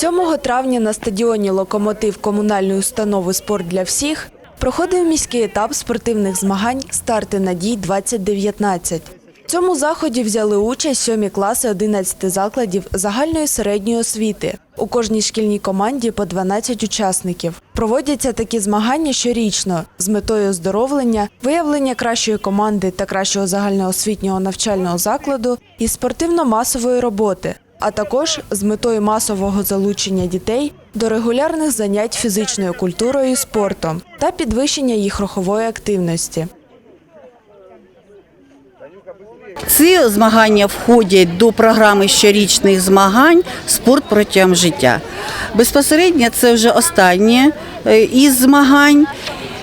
7 травня на стадіоні Локомотив комунальної установи Спорт для всіх проходив міський етап спортивних змагань Старти надій 2019 В цьому заході взяли участь сьомі класи 11 закладів загальної середньої освіти. У кожній шкільній команді по 12 учасників. Проводяться такі змагання щорічно з метою оздоровлення, виявлення кращої команди та кращого загальноосвітнього навчального закладу і спортивно-масової роботи, а також з метою масового залучення дітей до регулярних занять фізичною культурою і спортом та підвищення їх рухової активності. Ці змагання входять до програми щорічних змагань Спорт протягом життя. Безпосередньо це вже останнє е, із змагань.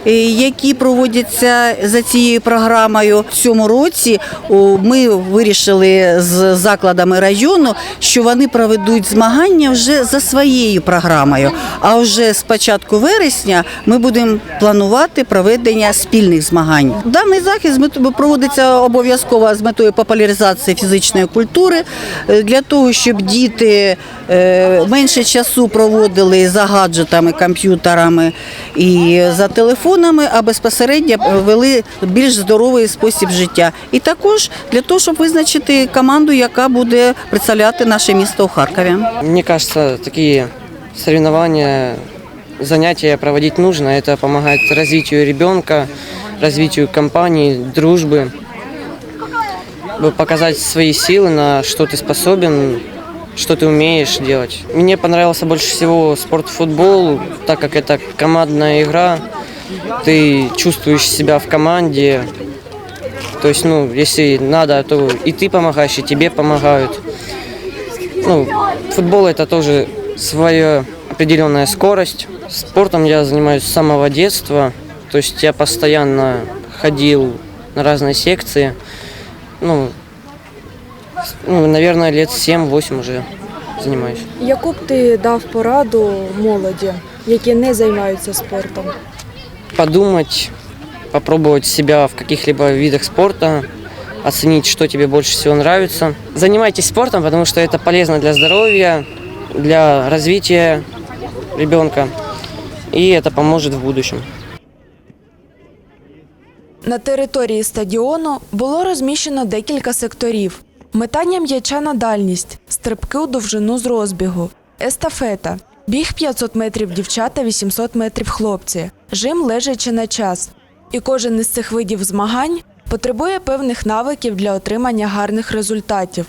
Е, Які проводяться за цією програмою в цьому році, ми вирішили з закладами району, що вони проведуть змагання вже за своєю програмою. А вже з початку вересня ми будемо планувати проведення спільних змагань. Даний захід з проводиться обов'язково з метою популяризації фізичної культури е, для того, щоб діти е, менше часу проводили за гаджетами, комп'ютерами і за телефонами, а безпосередньо вели більш здоровий спосіб життя. І також для того, щоб визначити команду, яка буде представляти наше місто у Харкові. Мне кажется, такие соревнования, занятия проводить нужно. Это помогает развитию ребенка, развитию компании, дружбы. Бы Показать свои силы, на что ты способен, что ты умеешь делать. Мне понравился больше всего спорт-футбол, так как это командная игра. Ты чувствуешь себя в команде. То есть, ну, если надо, то и ты помогаешь, и тебе помогают. Ну, футбол это тоже своя определенная скорость. Спортом я занимаюсь с самого детства. То есть я постоянно ходил на разные секции. Ну, ну наверное, лет 7-8 уже занимаюсь. Яку б ти дав пораду молоді, які не займаються спортом? Подумать, попробовать себя в каких-либо видах спорта, оценить, что тебе больше всего нравится. Занимайтесь спортом, потому что это полезно для здоровья, для развития ребенка. И это поможет в будущем. На території стадіону було розміщено декілька секторів: метання м'яча на дальність, стрибки у довжину з розбігу, естафета, біг 500 метрів дівчата, 800 метрів хлопці, жим лежачи на час. І кожен із цих видів змагань потребує певних навиків для отримання гарних результатів.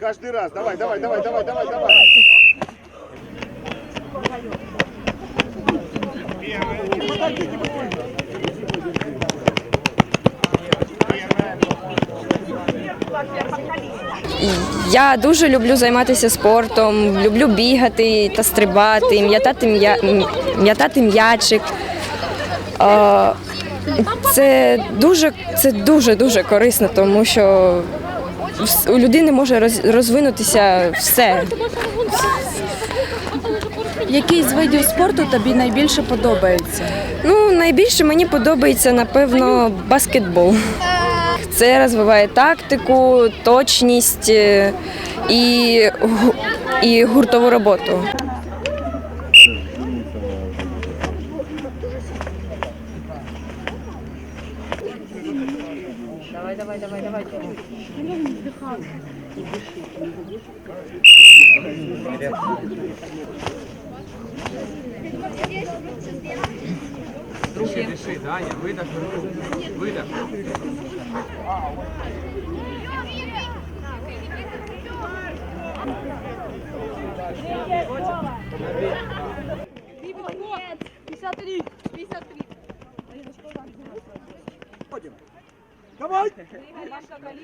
Сразу. Раз. Давай, давай, давай, давай, давай, давай. Я дуже люблю займатися спортом, люблю бігати та стрибати, м'ятати м'я- м'ятати м'ячик. Це дуже, це дуже дуже корисно, тому що у людини може розвинутися все. Який з видів спорту тобі найбільше подобається? Ну, найбільше мені подобається, напевно, баскетбол. Це розвиває тактику, точність е, і, і гуртову роботу. Нет, 53, 53. Давай.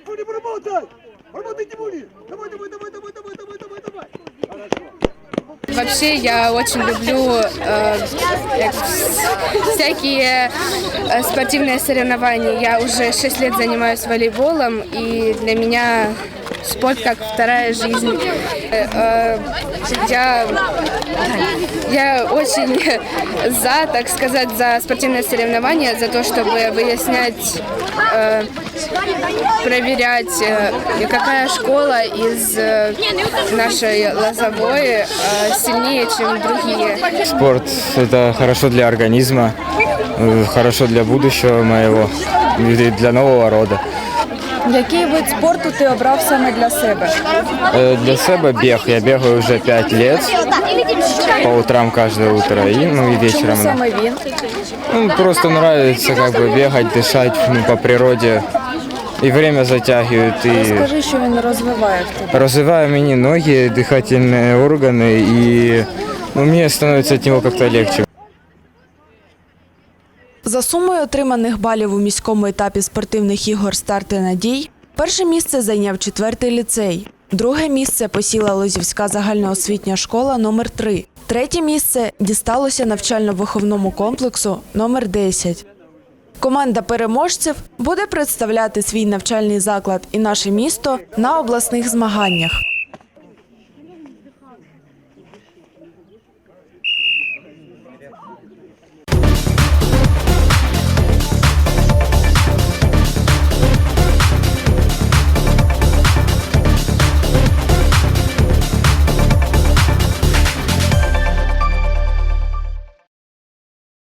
Буни, работай. Работай, Тимуни. Давай, давай, давай, давай, давай, давай, давай, давай. Вообще я очень люблю э, э, всякие э, спортивные соревнования. Я уже 6 лет занимаюсь волейболом, и для меня спорт как вторая жизнь. Э, Я, я очень за, так сказать, за спортивные соревнования, за то, чтобы выяснять, э, проверять, э, какая школа из э, нашей Лозовой э, сильнее, чем другие. Спорт – это хорошо для организма, э, хорошо для будущего моего, и для нового рода. Який вид спорту ти обрав саме для себе? Э, Для себя бег. Я бегаю уже пять лет, по утрам каждое утро, и, ну и Чому вечером. да. саме він? Ну, просто нравится как бы бегать, дышать ну, по природе. И время затягивает, и Скажи, що він розвиває в тебе. развиваю мне ноги, дыхательные органы, и ну, мне становится от него как-то легче. За сумою отриманих балів у міському етапі спортивних ігор «Старти надій» перше місце зайняв четвертий ліцей. Друге місце посіла Лозівська загальноосвітня школа номер 3 Третє місце дісталося навчально-виховному комплексу номер 10 Команда переможців буде представляти свій навчальний заклад і наше місто на обласних змаганнях.